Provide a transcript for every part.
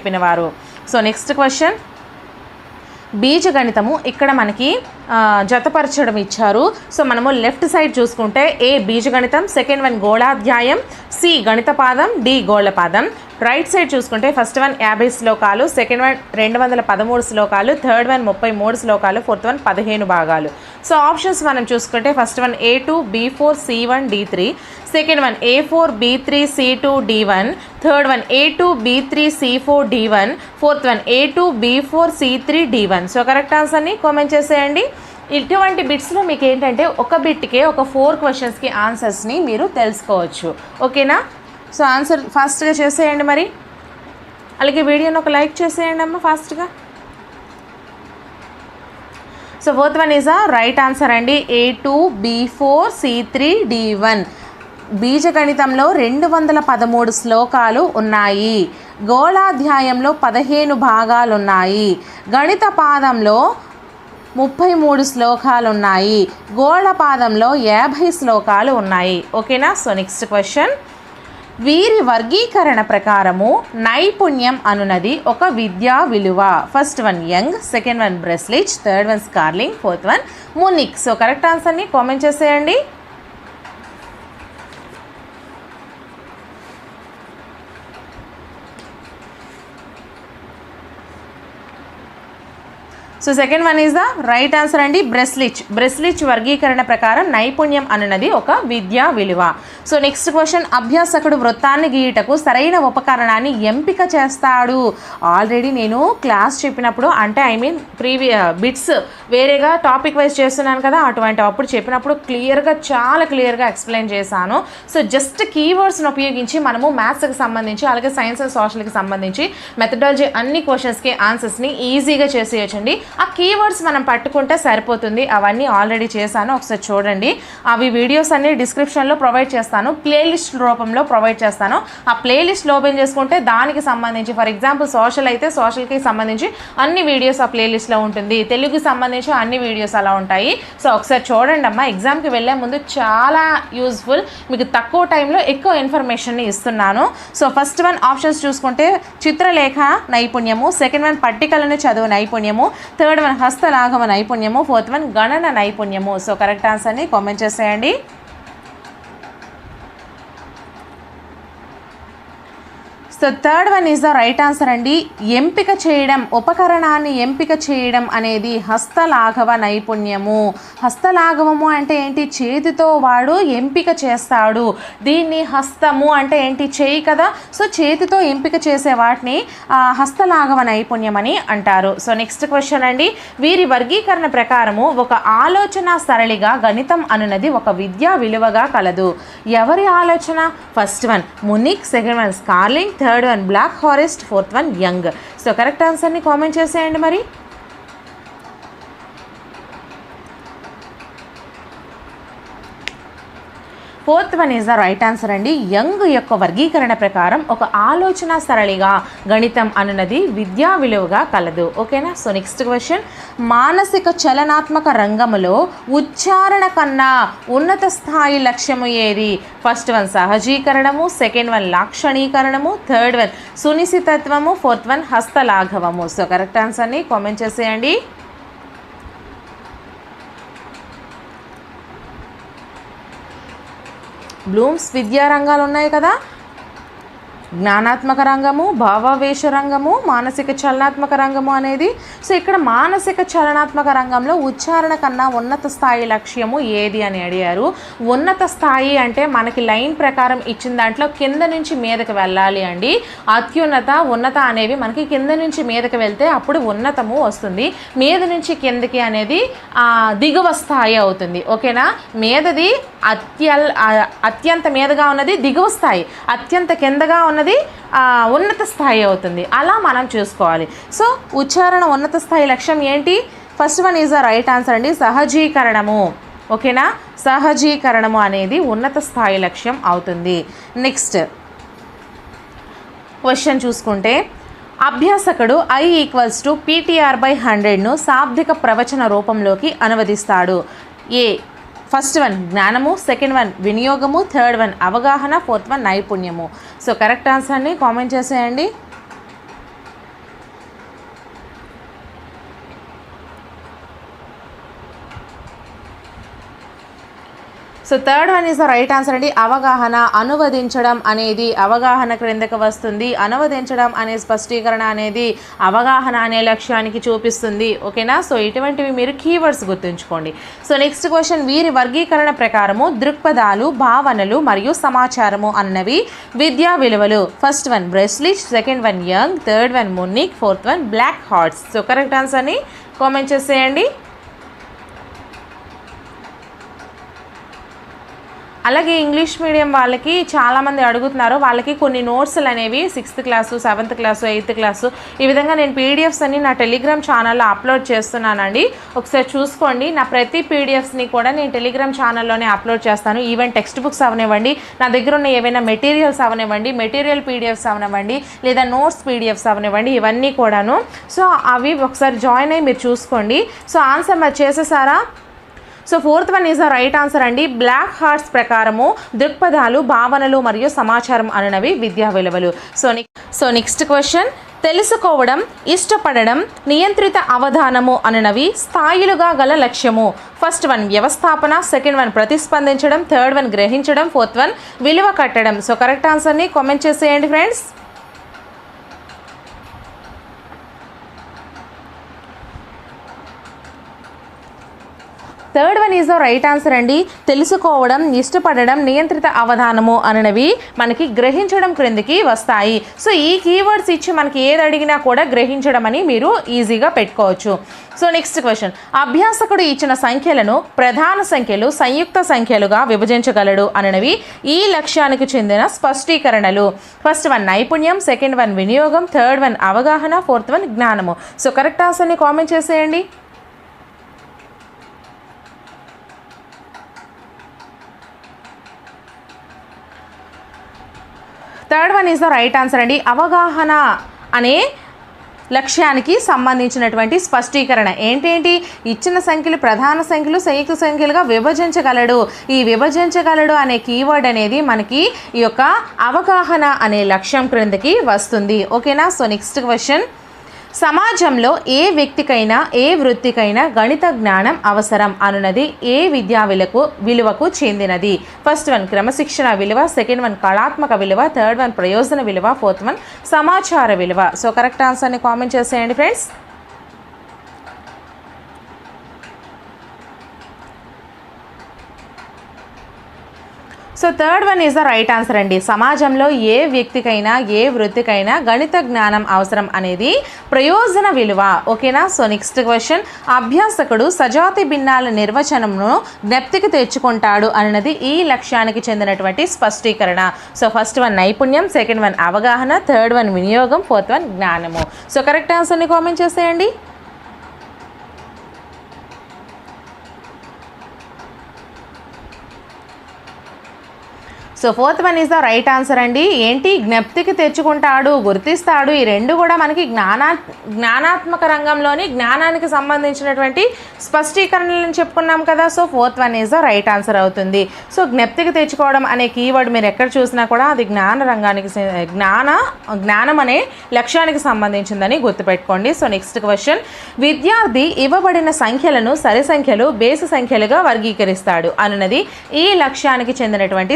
చెప్పినవారు. So next question బీజగణితము ఇక్కడ మనకి జతపరచడం ఇచ్చారు. సో మనము లెఫ్ట్ సైడ్ చూసుకుంటే ఏ బీజగణితం? సెకండ్ వన్ గోళాధ్యాయం సి గణిత పాదం డి గోళపాదం. రైట్ సైడ్ చూసుకుంటే ఫస్ట్ వన్ యాభై శ్లోకాలు సెకండ్ వన్ రెండు వందల పదమూడు శ్లోకాలు థర్డ్ వన్ ముప్పై మూడు శ్లోకాలు ఫోర్త్ వన్ పదిహేను భాగాలు. సో ఆప్షన్స్ మనం చూసుకుంటే first one A two B four C one D three. Second one A four B three C two D one. Third one A two B three C four D one. Fourth one A two B four C three D one. So correct ఆన్సర్ని comment చేసేయండి. ఇటువంటి బిట్స్లో మీకు ఏంటంటే ఒక బిట్కే ఒక four క్వశ్చన్స్కి ఆన్సర్స్ని మీరు తెలుసుకోవచ్చు. ఓకేనా? సో ఆన్సర్ ఫాస్ట్గా చేసేయండి మరి. అలాగే వీడియోని ఒక లైక్ చేసేయండి అమ్మ ఫాస్ట్గా. So fourth one is a right answer అండి. A two B four C three D one. బీజగణితంలో రెండు వందల పదమూడు శ్లోకాలు ఉన్నాయి. గోళాధ్యాయంలో పదిహేను భాగాలు ఉన్నాయి గణిత పాదంలో ముప్పై మూడు శ్లోకాలు ఉన్నాయి గోళపాదంలో యాభై శ్లోకాలు ఉన్నాయి. ఓకేనా? So next question. వీరి వర్గీకరణ ప్రకారము నైపుణ్యం అనునది ఒక విద్యా విలువ. First one Young second one Breslich third one Scarling fourth one Munick so correct ఆన్సర్ని కామెంట్ చేసేయండి. So second one is the right answer అండి బ్రెస్లిచ్ బ్రెస్లిచ్ వర్గీకరణ ప్రకారం నైపుణ్యం అన్నది ఒక విద్యా విలువ. సో నెక్స్ట్ క్వశ్చన్ అభ్యాసకుడు వృత్తాన్ని గీయటకు సరైన ఉపకరణాన్ని ఎంపిక చేస్తాడు. ఆల్రెడీ నేను క్లాస్ చెప్పినప్పుడు అంటే ఐ మీన్ ప్రీవియ బిట్స్ వేరేగా టాపిక్ వైజ్ చేస్తున్నాను కదా అటువంటి అప్పుడు చెప్పినప్పుడు క్లియర్గా చాలా క్లియర్గా ఎక్స్ప్లెయిన్ చేశాను. సో జస్ట్ కీవర్డ్స్ని ఉపయోగించి మనము మ్యాథ్స్కి సంబంధించి అలాగే సైన్స్ అండ్ సోషల్కి సంబంధించి మెథడాలజీ అన్ని క్వశ్చన్స్కి ఆన్సర్స్ని ఈజీగా చేసేయచ్చండి. ఆ కీవర్డ్స్ మనం పట్టుకుంటే సరిపోతుంది. అవన్నీ ఆల్రెడీ చేశాను. ఒకసారి చూడండి. అవి వీడియోస్ అన్ని డిస్క్రిప్షన్లో ప్రొవైడ్ చేస్తాను. ప్లేలిస్ట్ రూపంలో ప్రొవైడ్ చేస్తాను. ఆ ప్లేలిస్ట్లో ఓపెన్ చేసుకుంటే దానికి సంబంధించి ఫర్ ఎగ్జాంపుల్ సోషల్ అయితే సోషల్కి సంబంధించి అన్ని వీడియోస్ ఆ ప్లేలిస్ట్లో ఉంటుంది. తెలుగుకి సంబంధించి అన్ని వీడియోస్ అలా ఉంటాయి. సో ఒకసారి చూడండి అమ్మా. ఎగ్జామ్కి వెళ్ళే ముందు చాలా యూజ్ఫుల్ మీకు తక్కువ టైంలో ఎక్కువ ఇన్ఫర్మేషన్ని ఇస్తున్నాను. సో ఫస్ట్ వన్ ఆప్షన్స్ చూసుకుంటే చిత్రలేఖ నైపుణ్యము. సెకండ్ వన్ పట్టికలను చదువు నైపుణ్యము. థర్డ్ వన్ హస్తలాఘవ నైపుణ్యము ఫోర్త్ వన్ గణన నైపుణ్యము సో కరెక్ట్ ఆన్సర్ని కామెంట్ చేసేయండి. So third one is the right answer అండి. ఎంపిక చేయడం ఉపకరణాన్ని ఎంపిక చేయడం అనేది హస్తలాఘవ నైపుణ్యము. హస్తలాఘవము అంటే ఏంటి? చేతితో వాడు ఎంపిక చేస్తాడు. దీన్ని హస్తము అంటే ఏంటి? చేయి కదా. సో చేతితో ఎంపిక చేసే వాటిని హస్తలాఘవ నైపుణ్యం అని అంటారు. సో నెక్స్ట్ క్వశ్చన్ అండి. వీరి వర్గీకరణ ప్రకారము ఒక ఆలోచన సరళిగా గణితం అనున్నది ఒక విద్యా విలువగా కలదు. ఎవరి ఆలోచన? First one Munick second one Scarling third one Black Forest fourth one Young so correct ఆన్సర్ని కామెంట్ చేసేయండి మరి. Fourth one is the right answer అండి. యంగ్ యొక్క వర్గీకరణ ప్రకారం ఒక ఆలోచన సరళిగా గణితం అనున్నది విద్యా విలువగా కలదు. ఓకేనా? సో నెక్స్ట్ క్వశ్చన్ మానసిక చలనాత్మక రంగములో ఉచ్చారణ కన్నా ఉన్నత స్థాయి లక్ష్యము ఏది? ఫస్ట్ వన్ సహజీకరణము. సెకండ్ వన్ లాక్షణీకరణము. థర్డ్ వన్ సునిశితత్వము ఫోర్త్ వన్ హస్తలాఘవము. సో కరెక్ట్ ఆన్సర్ని కామెంట్ చేసేయండి. బ్లూమ్స్ విద్యా రంగాలు ఉన్నాయి కదా? జ్ఞానాత్మక రంగము భావావేశ రంగము మానసిక చలనాత్మక రంగము అనేది. సో ఇక్కడ మానసిక చలనాత్మక రంగంలో ఉచ్చారణ కన్నా ఉన్నత స్థాయి లక్ష్యము ఏది అని అడిగారు. ఉన్నత స్థాయి అంటే మనకి లైన్ ప్రకారం ఇచ్చిన దాంట్లో కింద నుంచి మీదకి వెళ్ళాలి అండి. అత్యున్నత ఉన్నత అనేవి మనకి కింద నుంచి మీదకి వెళ్తే అప్పుడు ఉన్నతము వస్తుంది. మీద నుంచి కిందకి అనేది దిగువ స్థాయి అవుతుంది. ఓకేనా? మీదది అత్యల్ అత్యంత మీదగా ఉన్నది దిగువ స్థాయి అత్యంత కిందగా ఉన్నది ఉన్నత స్థాయి అవుతుంది. అలా మనం చూసుకోవాలి. సో ఉచ్చారణ ఉన్నత స్థాయి లక్ష్యం ఏంటి? First one is the right answer అండి సహజీకరణము. ఓకేనా? సహజీకరణము అనేది ఉన్నత స్థాయి లక్ష్యం అవుతుంది. నెక్స్ట్ క్వశ్చన్ చూసుకుంటే అభ్యాసకుడు I equals to PTR by హండ్రెడ్ను శాబ్దిక ప్రవచన రూపంలోకి అనువదిస్తాడు. ఏ ఫస్ట్ వన్ జ్ఞానము. సెకండ్ వన్ వినియోగము. థర్డ్ వన్ అవగాహన. ఫోర్త్ వన్ నైపుణ్యము. సో కరెక్ట్ ఆన్సర్ని కామెంట్ చేసేయండి. So third one is the right answer అండి. అవగాహన అనువదించడం అనేది అవగాహన క్రిందకు వస్తుంది. అనువదించడం అనే స్పష్టీకరణ అనేది అవగాహన అనే లక్ష్యానికి చూపిస్తుంది. ఓకేనా? సో ఇటువంటివి మీరు కీవర్డ్స్ గుర్తుంచుకోండి. సో నెక్స్ట్ క్వశ్చన్ వీరి వర్గీకరణ ప్రకారము దృక్పథాలు భావనలు మరియు సమాచారము అన్నవి విద్యా విలువలు. First one Breslich second one Young third one Munnick fourth one Black Hearts so correct ఆన్సర్ని కామెంట్ చేసేయండి. అలాగే ఇంగ్లీష్ మీడియం వాళ్ళకి చాలామంది అడుగుతున్నారు. వాళ్ళకి కొన్ని నోట్స్లు అనేవి sixth class seventh class eighth class ఈ విధంగా నేను పీడిఎఫ్స్ అన్ని నా టెలిగ్రామ్ ఛానల్లో అప్లోడ్ చేస్తున్నానండి. ఒకసారి చూసుకోండి. నా ప్రతి పీడిఎఫ్స్ని కూడా నేను టెలిగ్రామ్ ఛానల్లోనే అప్లోడ్ చేస్తాను. ఈవెన్ టెక్స్ట్ బుక్స్ అవనివ్వండి. నా దగ్గర ఉన్న ఏవైనా మెటీరియల్స్ అవనివ్వండి మెటీరియల్ పీడిఎఫ్స్ అవనివ్వండి లేదా నోట్స్ పీడిఎఫ్స్ అవనివ్వండి ఇవన్నీ కూడాను. సో అవి ఒకసారి జాయిన్ అయ్యి మీరు చూసుకోండి. సో ఆన్సర్ మరి చేసేసారా? So fourth one is the right answer అండి. బ్లాక్ హార్ట్స్ ప్రకారము దృక్పథాలు భావనలు మరియు సమాచారం అనునవి విద్యా విలువలు. So so next question. తెలుసుకోవడం ఇష్టపడడం నియంత్రిత అవధానము అననవి స్థాయిలుగా గల లక్ష్యము. ఫస్ట్ వన్ వ్యవస్థాపన సెకండ్ వన్ ప్రతిస్పందించడం థర్డ్ వన్ గ్రహించడం ఫోర్త్ వన్ విలువ కట్టడం. సో కరెక్ట్ ఆన్సర్ని కామెంట్ చేసేయండి friends. Third one is the right answer అండి. తెలుసుకోవడం ఇష్టపడడం నియంత్రిత అవధానము అనేవి మనకి గ్రహించడం క్రిందికి వస్తాయి. సో ఈ కీవర్డ్స్ ఇచ్చి మనకి ఏది అడిగినా కూడా గ్రహించడం అని మీరు ఈజీగా పెట్టుకోవచ్చు. సో నెక్స్ట్ క్వశ్చన్ అభ్యాసకుడు ఇచ్చిన సంఖ్యలను ప్రధాన సంఖ్యలు సంయుక్త సంఖ్యలుగా విభజించగలడు అనేవి ఈ లక్ష్యానికి చెందిన స్పష్టీకరణలు. ఫస్ట్ వన్ నైపుణ్యం సెకండ్ వన్ వినియోగం థర్డ్ వన్ అవగాహన ఫోర్త్ వన్ జ్ఞానము. సో కరెక్ట్ ఆన్సర్ని కామెంట్ చేసేయండి. Third one is the right answer అండి. అవగాహన అనే లక్ష్యానికి సంబంధించినటువంటి స్పష్టీకరణ. ఏంటేంటి? ఇచ్చిన సంఖ్యలు ప్రధాన సంఖ్యలు సంయుక్త సంఖ్యలుగా విభజించగలడు. ఈ విభజించగలడు అనే కీవర్డ్ అనేది మనకి ఈ యొక్క అవగాహన అనే లక్ష్యం క్రిందకి వస్తుంది. ఓకేనా సో నెక్స్ట్ క్వశ్చన్ సమాజంలో ఏ వ్యక్తికైనా ఏ వృత్తికైనా గణిత జ్ఞానం అవసరం అనున్నది ఏ విద్యా విలకు విలువకు చెందినది. ఫస్ట్ వన్ క్రమశిక్షణ విలువ సెకండ్ వన్ కళాత్మక విలువ థర్డ్ వన్ ప్రయోజన విలువ ఫోర్త్ వన్ సమాచార విలువ. సో కరెక్ట్ ఆన్సర్ని కామెంట్ చేసేయండి friends so third one is the right answer అండి. సమాజంలో ఏ వ్యక్తికైనా ఏ వృత్తికైనా గణిత జ్ఞానం అవసరం అనేది ప్రయోజన విలువ. ఓకేనా సో నెక్స్ట్ క్వశ్చన్ అభ్యాసకుడు సజాతి భిన్నాల నిర్వచనంను జ్ఞప్తికి తెచ్చుకుంటాడు అన్నది ఈ లక్ష్యానికి చెందినటువంటి స్పష్టీకరణ. సో ఫస్ట్ వన్ నైపుణ్యం సెకండ్ వన్ అవగాహన థర్డ్ వన్ వినియోగం ఫోర్త్ వన్ జ్ఞానము. సో కరెక్ట్ ఆన్సర్ని కామెంట్ చేసేయండి. So fourth one is the right answer అండి. ఏంటి? జ్ఞప్తికి తెచ్చుకుంటాడు గుర్తిస్తాడు. ఈ రెండు కూడా మనకి జ్ఞానా జ్ఞానాత్మక రంగంలోని జ్ఞానానికి సంబంధించినటువంటి స్పష్టీకరణలను చెప్పుకున్నాం కదా. So fourth one is the right answer అవుతుంది. సో జ్ఞప్తికి తెచ్చుకోవడం అనే కీవర్డ్ మీరు ఎక్కడ చూసినా కూడా అది జ్ఞాన రంగానికి జ్ఞాన జ్ఞానం అనే లక్ష్యానికి సంబంధించిందని గుర్తుపెట్టుకోండి. సో నెక్స్ట్ క్వశ్చన్ విద్యార్థి ఇవ్వబడిన సంఖ్యలను సరి సంఖ్యలు బేసి సంఖ్యలుగా వర్గీకరిస్తాడు అన్నది ఈ లక్ష్యానికి చెందినటువంటి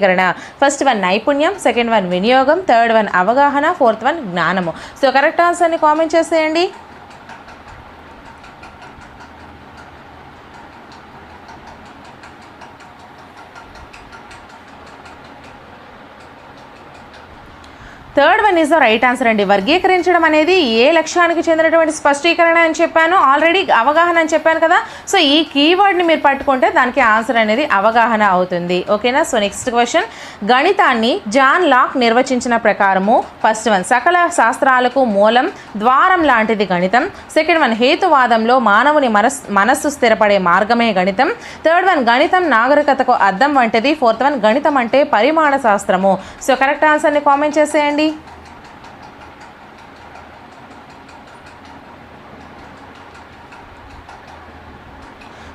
స్పష్టీకరణ ఫస్ట్ వన్ నైపుణ్యం సెకండ్ వన్ వినియోగం థర్డ్ వన్ అవగాహన ఫోర్త్ వన్ జ్ఞానము. సో కరెక్ట్ ఆన్సర్ని కామెంట్ చేసేయండి. Third one is the right answer అండి. వర్గీకరించడం అనేది ఏ లక్ష్యానికి చెందినటువంటి స్పష్టీకరణ అని చెప్పాను. ఆల్రెడీ అవగాహన అని చెప్పాను కదా. సో ఈ కీవర్డ్ని మీరు పట్టుకుంటే దానికి ఆన్సర్ అనేది అవగాహన అవుతుంది. ఓకేనా? So next question. గణితాన్ని జాన్ లాక్ నిర్వచించిన ప్రకారము. ఫస్ట్ వన్ సకల శాస్త్రాలకు మూలం ద్వారం లాంటిది గణితం. సెకండ్ వన్ హేతువాదంలో మానవుని మనస్ మనస్సు స్థిరపడే మార్గమే గణితం. థర్డ్ వన్ గణితం నాగరికతకు అర్థం వంటిది. ఫోర్త్ వన్ గణితం అంటే పరిమాణ శాస్త్రము సో కరెక్ట్ ఆన్సర్ని కామెంట్ చేసేయండి. అండి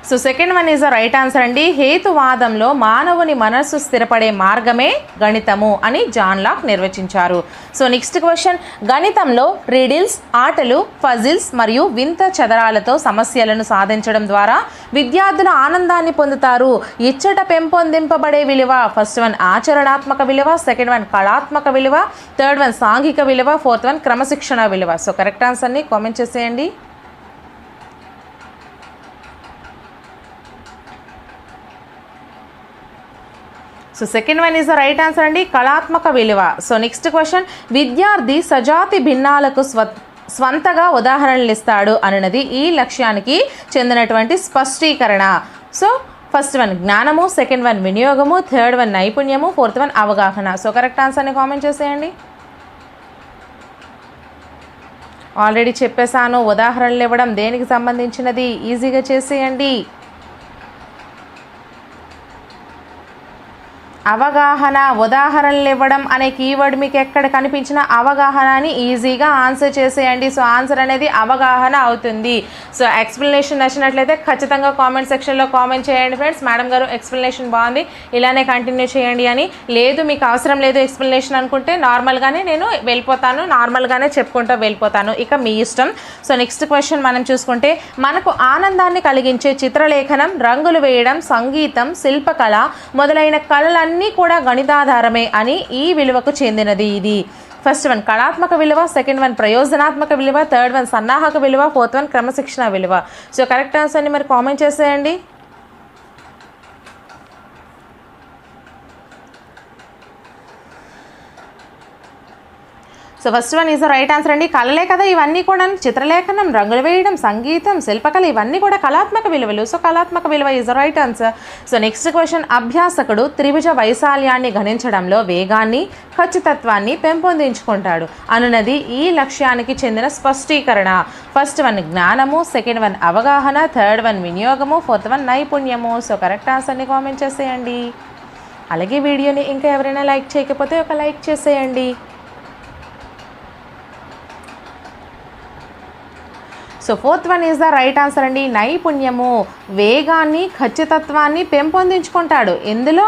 so second one is the right answer అండి. హేతువాదంలో మానవుని మనస్సు స్థిరపడే మార్గమే గణితము అని జాన్ లాక్ నిర్వచించారు. సో నెక్స్ట్ క్వశ్చన్ గణితంలో రీడిల్స్ ఆటలు ఫజిల్స్ మరియు వింత చదరాలతో సమస్యలను సాధించడం ద్వారా విద్యార్థులు ఆనందాన్ని పొందుతారు. ఇచ్చట పెంపొందింపబడే విలువ ఫస్ట్ వన్ ఆచరణాత్మక విలువ సెకండ్ వన్ కళాత్మక విలువ థర్డ్ వన్ సాంఘిక విలువ ఫోర్త్ వన్ క్రమశిక్షణ విలువ. సో కరెక్ట్ ఆన్సర్ని కామెంట్ చేసేయండి. So second one is the right answer అండి. కళాత్మక విలువ. సో నెక్స్ట్ క్వశ్చన్ విద్యార్థి సజాతి భిన్నాలకు స్వ స్వంతగా ఉదాహరణలు ఇస్తాడు అన్నది ఈ లక్ష్యానికి చెందినటువంటి స్పష్టీకరణ. సో ఫస్ట్ వన్ జ్ఞానము సెకండ్ వన్ వినియోగము థర్డ్ వన్ నైపుణ్యము ఫోర్త్ వన్ అవగాహన. సో కరెక్ట్ ఆన్సర్ని కామెంట్ చేసేయండి. ఆల్రెడీ చెప్పేశాను. ఉదాహరణలు ఇవ్వడం దేనికి సంబంధించినది? ఈజీగా చేసేయండి. అవగాహన ఉదాహరణలు ఇవ్వడం అనే కీవర్డ్ మీకు ఎక్కడ కనిపించిన అవగాహనని ఈజీగా ఆన్సర్ చేసేయండి. సో ఆన్సర్ అనేది అవగాహన అవుతుంది. సో ఎక్స్ప్లెనేషన్ నచ్చినట్లయితే ఖచ్చితంగా కామెంట్ సెక్షన్లో కామెంట్ చేయండి ఫ్రెండ్స్. మేడం గారు ఎక్స్ప్లెనేషన్ బాగుంది. ఇలానే కంటిన్యూ చేయండి అని. లేదు మీకు అవసరం లేదు ఎక్స్ప్లెనేషన్ అనుకుంటే నార్మల్గానే నేను వెళ్ళిపోతాను. నార్మల్గానే చెప్పుకుంటూ వెళ్ళిపోతాను. ఇక మీ ఇష్టం. సో నెక్స్ట్ క్వశ్చన్ మనం చూసుకుంటే మనకు ఆనందాన్ని కలిగించే చిత్రలేఖనం రంగులు వేయడం సంగీతం శిల్పకళ మొదలైన కళలన్నీ కూడా గణితాధారమే అని ఈ విలువకు చెందినది ఇది. ఫస్ట్ వన్ కళాత్మక విలువ. సెకండ్ వన్ ప్రయోజనాత్మక విలువ. థర్డ్ వన్ సన్నాహక విలువ. ఫోర్త్ వన్ క్రమశిక్షణ విలువ. సో కరెక్ట్ ఆన్సర్ని మరి కామెంట్ చేసేయండి. So first one is right answer అండి. కళలే కదా ఇవన్నీ కూడా చిత్రలేఖనం రంగులు వేయడం సంగీతం శిల్పకళ ఇవన్నీ కూడా కళాత్మక విలువలు. సో కళాత్మక విలువ is right answer so next question అభ్యాసకుడు త్రిభుజ వైశాల్యాన్ని గణించడంలో వేగాన్ని ఖచ్చితత్వాన్ని పెంపొందించుకుంటాడు. అనున్నది ఈ లక్ష్యానికి చెందిన స్పష్టీకరణ. ఫస్ట్ వన్ జ్ఞానము. సెకండ్ వన్ అవగాహన. థర్డ్ వన్ వినియోగము. ఫోర్త్ వన్ నైపుణ్యము. సో కరెక్ట్ ఆన్సర్ని కామెంట్ చేసేయండి. అలాగే వీడియోని ఇంకా ఎవరైనా లైక్ చేయకపోతే ఒక లైక్ చేసేయండి. So fourth one is the right answer అండి. నైపుణ్యము వేగాన్ని ఖచ్చితత్వాన్ని పెంపొందించుకుంటాడు. ఎందులో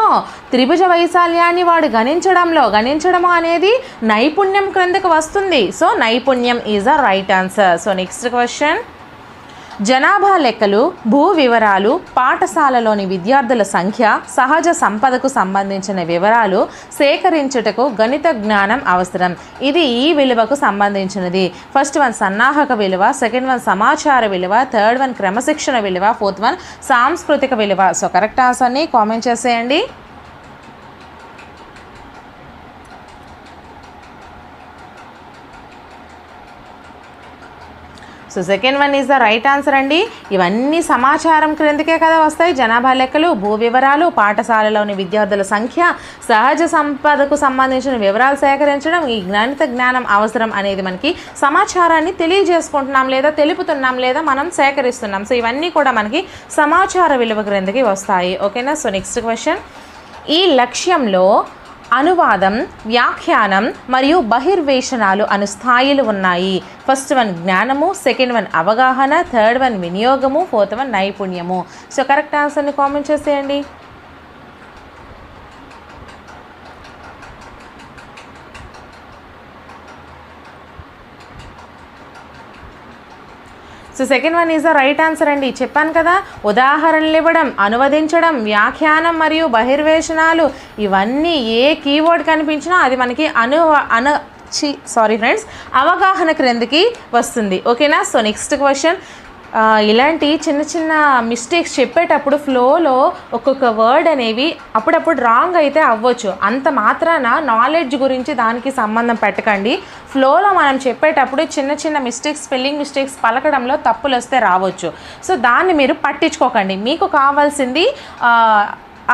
త్రిభుజ వైశాల్యాన్ని వాడు గణించడంలో గణించడము అనేది నైపుణ్యం క్రిందకు వస్తుంది. సో నైపుణ్యం is the right answer. So next question. జనాభా లెక్కలు భూ వివరాలు పాఠశాలలోని విద్యార్థుల సంఖ్య సహజ సంపదకు సంబంధించిన వివరాలు సేకరించుటకు గణిత జ్ఞానం అవసరం. ఇది ఈ విలువకు సంబంధించినది. ఫస్ట్ వన్ సన్నాహక విలువ సెకండ్ వన్ సమాచార విలువ థర్డ్ వన్ క్రమశిక్షణ విలువ ఫోర్త్ వన్ సాంస్కృతిక విలువ. సో కరెక్ట్ ఆన్సర్ని కామెంట్ చేసేయండి. So second one is the right answer అండి. ఇవన్నీ సమాచారం క్రిందకే కదా వస్తాయి. జనాభా లెక్కలు భూ వివరాలు పాఠశాలలోని విద్యార్థుల సంఖ్య సహజ సంపదకు సంబంధించిన వివరాలు సేకరించడం ఈ గణిత జ్ఞానం అవసరం అనేది మనకి సమాచారాన్ని తెలియజేసుకుంటున్నాం లేదా తెలుపుతున్నాం లేదా మనం సేకరిస్తున్నాం. సో ఇవన్నీ కూడా మనకి సమాచార విలువ క్రిందకి వస్తాయి. ఓకేనా సో నెక్స్ట్ క్వశ్చన్ ఈ లక్ష్యంలో అనువాదం వ్యాఖ్యానం మరియు బహిర్వేషణాలు అను స్థాయిలు ఉన్నాయి. ఫస్ట్ వన్ జ్ఞానము సెకండ్ వన్ అవగాహన థర్డ్ వన్ వినియోగము ఫోర్త్ వన్ నైపుణ్యము. సో కరెక్ట్ ఆన్సర్ని కామెంట్ చేసేయండి. So second one is the right answer అండి. చెప్పాను కదా ఉదాహరణలు ఇవ్వడం అనువదించడం వ్యాఖ్యానం మరియు బహిర్వేషణాలు ఇవన్నీ ఏ కీవర్డ్ కనిపించినా అది మనకి అను అను సారీ ఫ్రెండ్స్ అవగాహన క్రిందికి వస్తుంది. ఓకేనా సో నెక్స్ట్ క్వశ్చన్ ఇలాంటి చిన్న చిన్న మిస్టేక్స్ చెప్పేటప్పుడు ఫ్లోలో ఒక్కొక్క వర్డ్ అనేవి అప్పుడప్పుడు రాంగ్ అయితే అవ్వచ్చు. అంత మాత్రాన నాలెడ్జ్ గురించి దానికి సంబంధం పెట్టకండి. ఫ్లోలో మనం చెప్పేటప్పుడు చిన్న చిన్న మిస్టేక్స్ స్పెల్లింగ్ మిస్టేక్స్ పలకడంలో తప్పులు వస్తే రావచ్చు. సో దాన్ని మీరు పట్టించుకోకండి. మీకు కావాల్సింది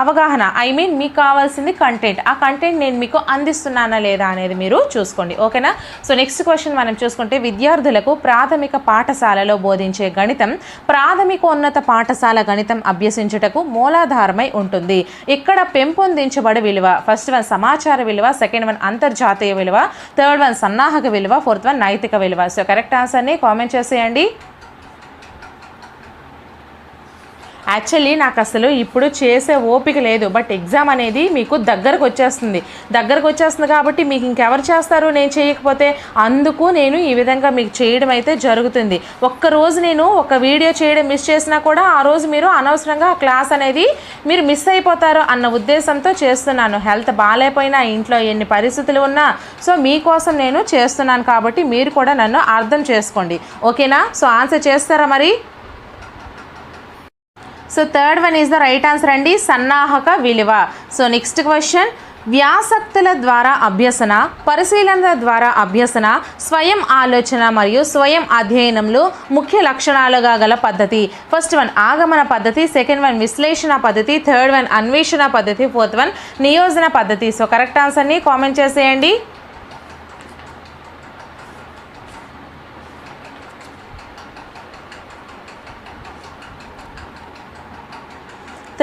అవగాహన ఐ మీన్ మీకు కావాల్సింది కంటెంట్ ఆ కంటెంట్ నేను మీకు అందిస్తున్నానా లేదా అనేది మీరు చూసుకోండి. ఓకేనా సో నెక్స్ట్ క్వశ్చన్ మనం చూసుకుంటే విద్యార్థులకు ప్రాథమిక పాఠశాలలో బోధించే గణితం ప్రాథమికోన్నత పాఠశాల గణితం అభ్యసించుటకు మూలాధారమై ఉంటుంది. ఇక్కడ పెంపొందించబడే విలువ ఫస్ట్ వన్ సమాచార విలువ సెకండ్ వన్ అంతర్జాతీయ విలువ థర్డ్ వన్ సన్నాహక విలువ ఫోర్త్ వన్ నైతిక విలువ. సో కరెక్ట్ ఆన్సర్ని కామెంట్ చేసేయండి. యాక్చువల్లీ నాకు అసలు ఇప్పుడు చేసే ఓపిక లేదు బట్ ఎగ్జామ్ అనేది మీకు దగ్గరకు వచ్చేస్తుంది. దగ్గరకు వచ్చేస్తుంది కాబట్టి మీకు ఇంకెవరు చేస్తారు నేను చేయకపోతే? అందుకు నేను ఈ విధంగా మీకు చేయడం అయితే జరుగుతుంది. ఒక్క రోజు నేను ఒక వీడియో చేయడం మిస్ చేసినా కూడా ఆ రోజు మీరు అనవసరంగా ఆ క్లాస్ అనేది మీరు మిస్ అయిపోతారు అన్న ఉద్దేశంతో చేస్తున్నాను. హెల్త్ బాగాలేకపోయినా ఇంట్లో ఎన్ని పరిస్థితులు ఉన్నా సో మీకోసం నేను చేస్తున్నాను కాబట్టి మీరు కూడా నన్ను అర్థం చేసుకోండి. ఓకేనా సో ఆన్సర్ చేస్తారా మరి? So third one is the right answer అండి. సన్నాహక విలువ. సో నెక్స్ట్ క్వశ్చన్ వ్యాసక్తుల ద్వారా అభ్యసన పరిశీలనల ద్వారా అభ్యసన స్వయం ఆలోచన మరియు స్వయం అధ్యయనంలో ముఖ్య లక్షణాలుగా గల పద్ధతి. ఫస్ట్ వన్ ఆగమన పద్ధతి. సెకండ్ వన్ విశ్లేషణ పద్ధతి. థర్డ్ వన్ అన్వేషణ పద్ధతి. ఫోర్త్ వన్ నియోజన పద్ధతి. సో కరెక్ట్ ఆన్సర్ని కామెంట్ చేసేయండి.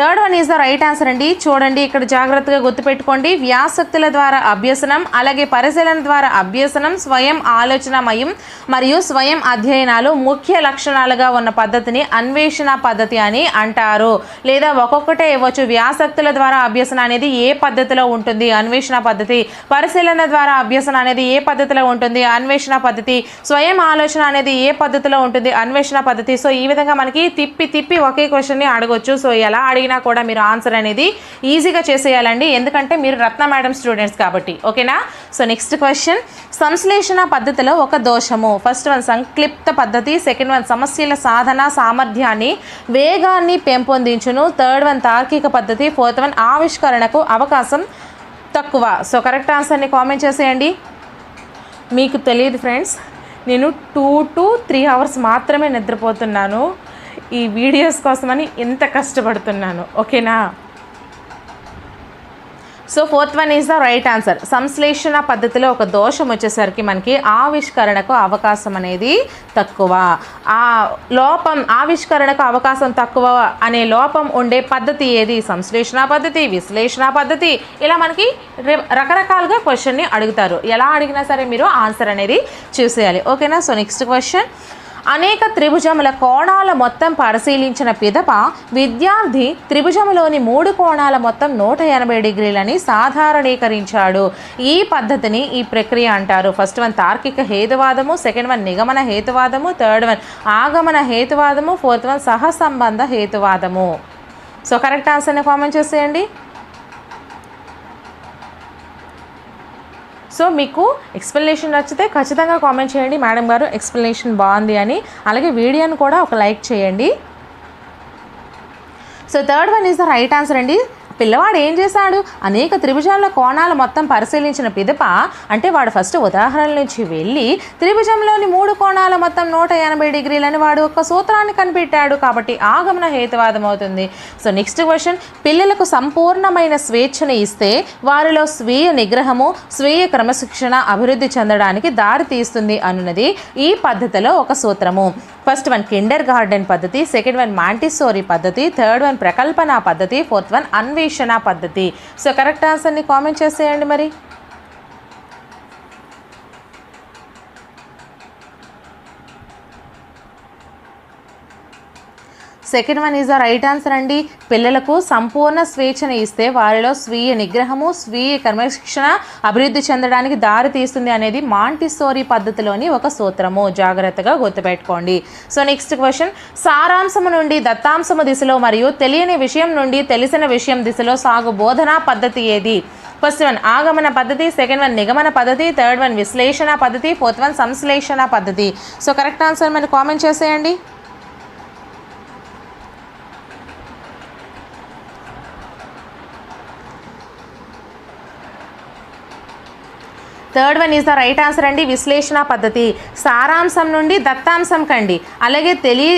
Third one is the right answer అండి. చూడండి ఇక్కడ జాగ్రత్తగా గుర్తుపెట్టుకోండి. వ్యాసక్తుల ద్వారా అభ్యసనం అలాగే పరిశీలన ద్వారా అభ్యసనం స్వయం ఆలోచనమయం మరియు స్వయం అధ్యయనాలు ముఖ్య లక్షణాలుగా ఉన్న పద్ధతిని అన్వేషణ పద్ధతి అని అంటారు. లేదా ఒక్కొక్కటే ఇవ్వచ్చు. వ్యాసక్తుల ద్వారా అభ్యసన అనేది ఏ పద్ధతిలో ఉంటుంది? అన్వేషణ పద్ధతి. పరిశీలన ద్వారా అభ్యసన అనేది ఏ పద్ధతిలో ఉంటుంది? అన్వేషణ పద్ధతి. స్వయం ఆలోచన అనేది ఏ పద్ధతిలో ఉంటుంది? అన్వేషణ పద్ధతి. సో ఈ విధంగా మనకి తిప్పి తిప్పి ఒకే క్వశ్చన్ని అడగొచ్చు. సో ఎలా అడిగిన కూడా మీరు ఆన్సర్ అనేది ఈజీగా చేసేయాలండి. ఎందుకంటే మీరు రత్న మేడం స్టూడెంట్స్ కాబట్టి. ఓకేనా? సో నెక్స్ట్ క్వశ్చన్ సంశ్లేషణ పద్ధతిలో ఒక దోషము. ఫస్ట్ వన్ సంక్లిప్త పద్ధతి. సెకండ్ వన్ సమస్యల సాధన సామర్థ్యాన్ని వేగాన్ని పెంపొందించును. థర్డ్ వన్ తార్కిక పద్ధతి. ఫోర్త్ వన్ ఆవిష్కరణకు అవకాశం తక్కువ. సో కరెక్ట్ ఆన్సర్ని కామెంట్ చేసేయండి. మీకు తెలియదు ఫ్రెండ్స్ నేను టూ టు త్రీ అవర్స్ మాత్రమే నిద్రపోతున్నాను. ఈ వీడియోస్ కోసమని ఎంత కష్టపడుతున్నాను. ఓకేనా? So fourth one is the right answer సంశ్లేషణ పద్ధతిలో ఒక దోషం వచ్చేసరికి మనకి ఆవిష్కరణకు అవకాశం అనేది తక్కువ. ఆ లోపం ఆవిష్కరణకు అవకాశం తక్కువ అనే లోపం ఉండే పద్ధతి ఏది? సంశ్లేషణ పద్ధతి విశ్లేషణ పద్ధతి. ఇలా మనకి రకరకాలుగా క్వశ్చన్ని అడుగుతారు. ఎలా అడిగినా సరే మీరు ఆన్సర్ అనేది చూసేయాలి. ఓకేనా? సో నెక్స్ట్ క్వశ్చన్ అనేక త్రిభుజముల కోణాల మొత్తం పరిశీలించిన పిదప విద్యార్థి త్రిభుజములోని మూడు కోణాల మొత్తం నూట ఎనభై డిగ్రీలని సాధారణీకరించాడు. ఈ పద్ధతిని ఈ ప్రక్రియ అంటారు. ఫస్ట్ వన్ తార్కిక హేతువాదము. సెకండ్ వన్ నిగమన హేతువాదము. థర్డ్ వన్ ఆగమన హేతువాదము. ఫోర్త్ వన్ సహసంబంధ హేతువాదము. సో కరెక్ట్ ఆన్సర్ని కామెంట్ చేసేయండి. సో మీకు ఎక్స్ప్లెనేషన్ నచ్చితే ఖచ్చితంగా కామెంట్ చేయండి. మేడం గారు ఎక్స్ప్లెనేషన్ బాగుంది అని. అలాగే వీడియోని కూడా ఒక లైక్ చేయండి. So third one is the right answer అండి. పిల్లవాడు ఏం చేశాడు? అనేక త్రిభుజాల కోణాలు మొత్తం పరిశీలించిన పిదప అంటే వాడు ఫస్ట్ ఉదాహరణ నుంచి వెళ్ళి త్రిభుజంలోని మూడు కోణాల మొత్తం నూట ఎనభై డిగ్రీలని వాడు ఒక సూత్రాన్ని కనిపెట్టాడు కాబట్టి ఆగమన హేతువాదం అవుతుంది. సో నెక్స్ట్ క్వశ్చన్ పిల్లలకు సంపూర్ణమైన స్వేచ్ఛను ఇస్తే వారిలో స్వీయ నిగ్రహము స్వీయ క్రమశిక్షణ అభివృద్ధి చెందడానికి దారి తీస్తుంది అన్నది ఈ పద్ధతిలో ఒక సూత్రము. ఫస్ట్ వన్ కిండర్ గార్డెన్ పద్ధతి సెకండ్ వన్ మాంటిసోరీ పద్ధతి థర్డ్ వన్ ప్రకల్పన పద్ధతి ఫోర్త్ వన్ అన్వేషణ పద్ధతి. సో కరెక్ట్ ఆన్సర్ని కామెంట్ చేసేయండి మరి. Second one is the right answer అండి. పిల్లలకు సంపూర్ణ స్వేచ్ఛను ఇస్తే వారిలో స్వీయ నిగ్రహము స్వీయ క్రమశిక్షణ అభివృద్ధి చెందడానికి దారి తీస్తుంది అనేది మాంటిసోరీ పద్ధతిలోని ఒక సూత్రము. జాగ్రత్తగా గుర్తుపెట్టుకోండి. సో నెక్స్ట్ క్వశ్చన్ సారాంశము నుండి దత్తాంశము దిశలో మరియు తెలియని విషయం నుండి తెలిసిన విషయం దిశలో సాగు బోధనా పద్ధతి ఏది? ఫస్ట్ వన్ ఆగమన పద్ధతి. సెకండ్ వన్ నిగమన పద్ధతి. థర్డ్ వన్ విశ్లేషణ పద్ధతి. ఫోర్త్ వన్ సంశ్లేషణ పద్ధతి. సో కరెక్ట్ ఆన్సర్ మీరు కామెంట్ చేసేయండి. Third one is the right answer అండి విశ్లేషణ పద్ధతి. సారాంశం నుండి దత్తాంశం కండి. అలాగే తెలియ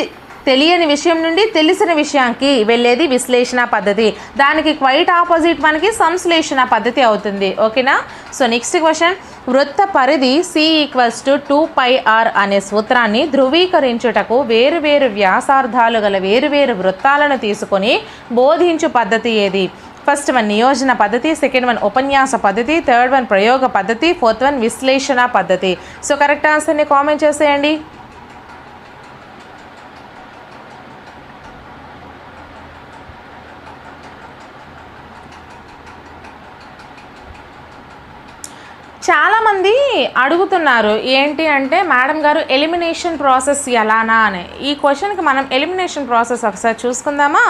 తెలియని విషయం నుండి తెలిసిన విషయానికి వెళ్ళేది విశ్లేషణ పద్ధతి. దానికి క్వైట్ ఆపోజిట్ మనకి సంశ్లేషణ పద్ధతి అవుతుంది. ఓకేనా సో నెక్స్ట్ క్వశ్చన్ వృత్త పరిధి C equals to two pi R అనే సూత్రాన్ని ధృవీకరించుటకు వేరువేరు వ్యాసార్థాలు గల వేరువేరు వృత్తాలను తీసుకొని బోధించు పద్ధతి ఏది? ఫస్ట్ వన్ నియోజన పద్ధతి సెకండ్ వన్ ఉపన్యాస పద్ధతి థర్డ్ వన్ ప్రయోగ పద్ధతి ఫోర్త్ వన్ విశ్లేషణ పద్ధతి సో కరెక్ట్ ఆన్సర్ని కామెంట్ చేసేయండి. చాలామంది అడుగుతున్నారు ఏంటి అంటే మేడం గారు ఎలిమినేషన్ ప్రాసెస్ ఎలానా? అని. ఈ క్వశ్చన్కి మనం ఎలిమినేషన్ ప్రాసెస్ ఒకసారి చూసుకుందామా?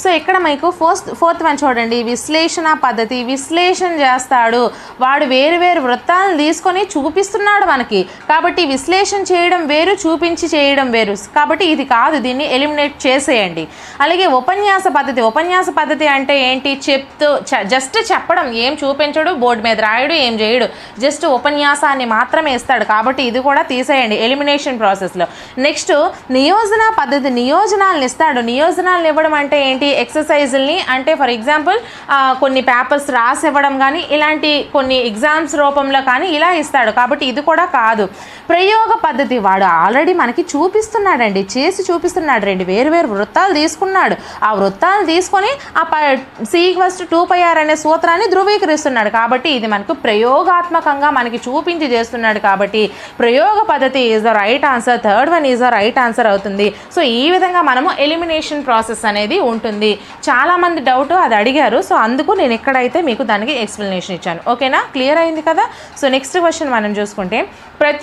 సో ఇక్కడ మీకు ఫోర్త్ ఫోర్త్ వన్ చూడండి. విశ్లేషణ పద్ధతి విశ్లేషణ చేస్తాడు. వాడు వేరు వేరు వృత్తాలను తీసుకొని చూపిస్తున్నాడు మనకి. కాబట్టి విశ్లేషణ చేయడం వేరు చూపించి చేయడం వేరు. కాబట్టి ఇది కాదు దీన్ని ఎలిమినేట్ చేసేయండి. అలాగే ఉపన్యాస పద్ధతి ఉపన్యాస పద్ధతి అంటే ఏంటి? చెప్తూ జస్ట్ చెప్పడం ఏం చూపించడు బోర్డు మీద రాయడు ఏం చేయడు. జస్ట్ ఉపన్యాసాన్ని మాత్రమే ఇస్తాడు. కాబట్టి ఇది కూడా తీసేయండి ఎలిమినేషన్ ప్రాసెస్లో. నెక్స్ట్ నియోజన పద్ధతి నియోజనాలను ఇస్తాడు. నియోజనాలను ఇవ్వడం అంటే ఏంటి? ఎక్సర్సైజుల్ని అంటే ఫర్ ఎగ్జాంపుల్ కొన్ని పేపర్స్ రాసి ఇవ్వడం కానీ ఇలాంటి కొన్ని ఎగ్జామ్స్ రూపంలో కానీ ఇలా ఇస్తాడు. కాబట్టి ఇది కూడా కాదు. ప్రయోగ పద్ధతి. వాడు ఆల్రెడీ మనకి చూపిస్తున్నాడండి. చేసి చూపిస్తున్నాడు. రెండు వేరు వేరు వృత్తాలు తీసుకున్నాడు. ఆ వృత్తాలు తీసుకొని ఆ ప సీక్వెస్ట్ టూ పై ఆర్ అనే సూత్రాన్ని ధృవీకరిస్తున్నాడు. కాబట్టి ఇది మనకు ప్రయోగాత్మకంగా మనకి చూపించి చేస్తున్నాడు కాబట్టి ప్రయోగ పద్ధతి is the right answer third one is the right answer అవుతుంది. సో ఈ విధంగా మనము ఎలిమినేషన్ ప్రాసెస్ అనేది ఉంటుంది. చాలామంది డౌట్ అది అడిగారు. సో అందుకు నేను ఎక్కడైతే మీకు దానికి ఎక్స్ప్లెనేషన్ ఇచ్చాను. ఓకేనా క్లియర్ అయింది కదా? సో నెక్స్ట్ క్వశ్చన్ మనం చూసుకుంటే ప్రతి